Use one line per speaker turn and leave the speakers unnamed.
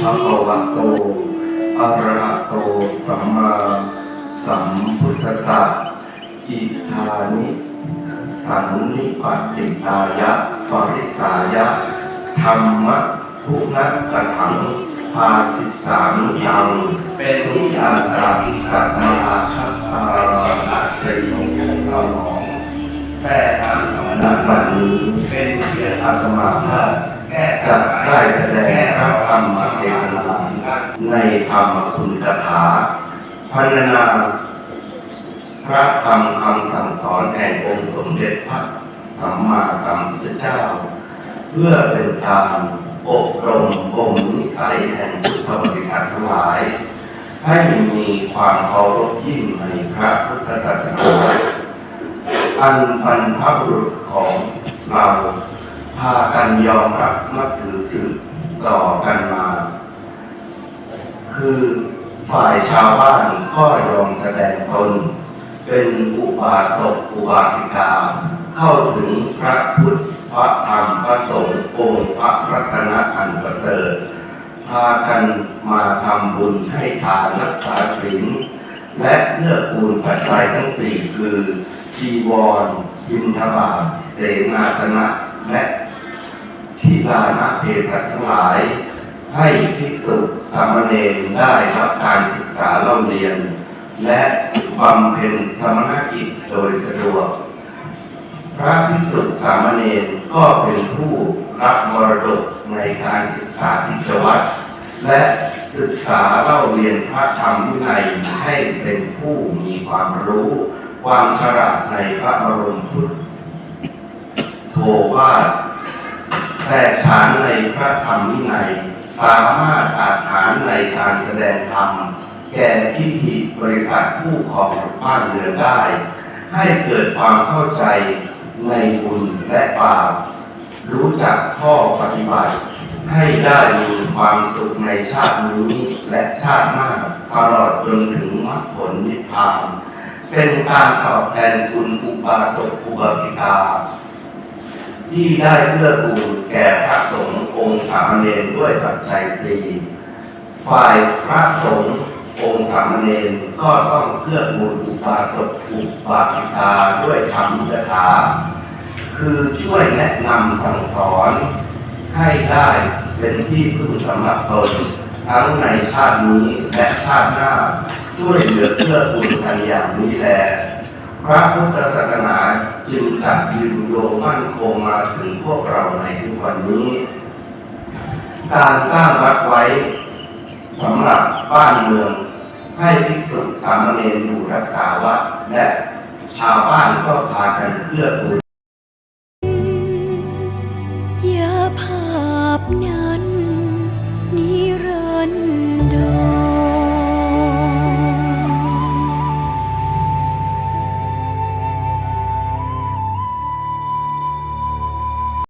พระวะโตอะระหะโตสัมมาสัมพุทธัสสะอิทานิสันนิปัติตายะปริสายะธรรมะทุนักกถังภาสิสามยังเป็นนิยาสามิสัสมาคัตตาอาเสยสงสมองแพร่ทางสมณบัดนี้เป็นเกียรติอาตมาภาพ จะได้แสดงพระธรรมเทศนาในธรรมคุณกถาพันนาพระธรรมคำสั่งสอนแห่งองค์สมเด็จพระสัมมาสัมพุทธเจ้า เพื่อเป็นการอบรมบ่มนิสัยแห่งพุทธบริษัททั้งหลาย ให้มีความเคารพยิ่งในพระพุทธศาสนาอันบรรพบุรุษของเราากันยอมรับนับถือสืบต่อกันมา คือฝ่ายชาวบ้านก็ยอมแสดงตนเป็นอุบาสกอุบาสิกา เข้าถึงพระพุทธพระธรรมพระสงฆ์องค์พระรัตนอันประเสริฐพากันมาทำบุญให้ทานรักษาศีลและเพื่อปูนปัจจัยทั้งสี่คือจีวรบิณฑบาตเสนาสนะและ ทีลานะเพศัตทั้งหลาย ให้ภิกษุสามเณรได้รับการศึกษาเล่าเรียน และบำเพ็ญสมณกิจโดยสะดวก พระภิกษุสามเณรก็เป็นผู้รับมรดกในการศึกษาพิจวัตรและศึกษาเล่าเรียนพระธรรมวินัยให้เป็นผู้มีความรู้ ความฉลาดในพระบรมพุทธโทวาท แทรกฉานในพระธรรมวินัย สามารถอาจารในการแสดงธรรม แก่ที่ผิบริษัทผู้ของบ้านเรือนได้ ให้เกิดความเข้าใจในบุญและบาปรู้จักข้อปฏิบัติ ให้ได้มีความสุขในชาตินี้และชาติหน้าตลอดจนถึงมรรคผลนิพพาน เป็นการตอบแทนคุณอุบาสกอุบาสิกา ที่ได้เพื่อกูลแก่พระสงฆ์องค์สามเณรด้วยปัจจัยสี่ฝ่ายพระสงฆ์องค์สามเณรก็ต้องเพื่อกูลอุบาสกอุบาสิกาด้วยธรรมคาถาคือช่วยแนะนำสั่งสอนให้ได้เป็นที่พึ่งสำหรับตนทั้งในชาตินี้และชาติหน้าช่วยเหลือเพื่อคุณกันอย่างนี้แล พระพุทธศาสนา จึงจับยืนโยมั่นคงมาถึงพวกเราในทุกวันนี้ การสร้างวัดไว้สำหรับบ้านเมือง ให้ภิกษุสามเณรอยู่รักษาวัดและชาวบ้านก็พากันเพื่อกูล
ยาภาพนั้นนิรันดร์